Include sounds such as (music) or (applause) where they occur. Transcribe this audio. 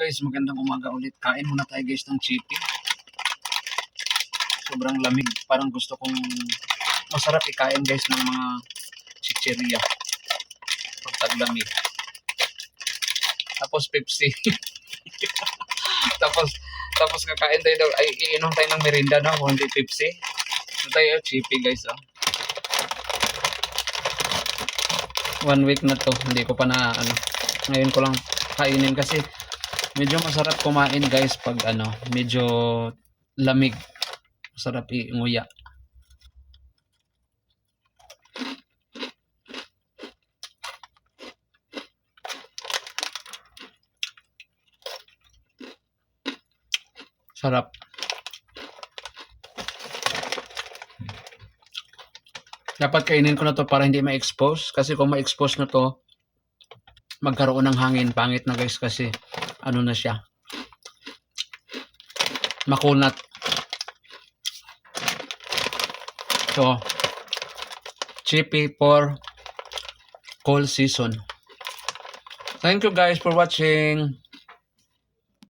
guys, magandang umaga ulit. Kain muna tayo guys ng chippy. Sobrang lamig. Parang gusto kong masarap ikain guys ng mga chicheria. Pag taglamig. Tapos Pepsi. (laughs) tapos tapos kakain tayo daw, ay iinom tayo ng merinda na hindi Pepsi. Ito tayo, chippy guys oh. One week na to, hindi ko pa na ano. Ngayon ko lang kainin kasi medyo masarap kumain guys pag ano, medyo lamig. Masarap iinguya. Sarap. Dapat kainin ko na to para hindi ma-expose. Kasi kung ma-expose na to, magkaroon ng hangin. Pangit na guys kasi ano na siya. Makunat. So, chippy for cold season. Thank you guys for watching.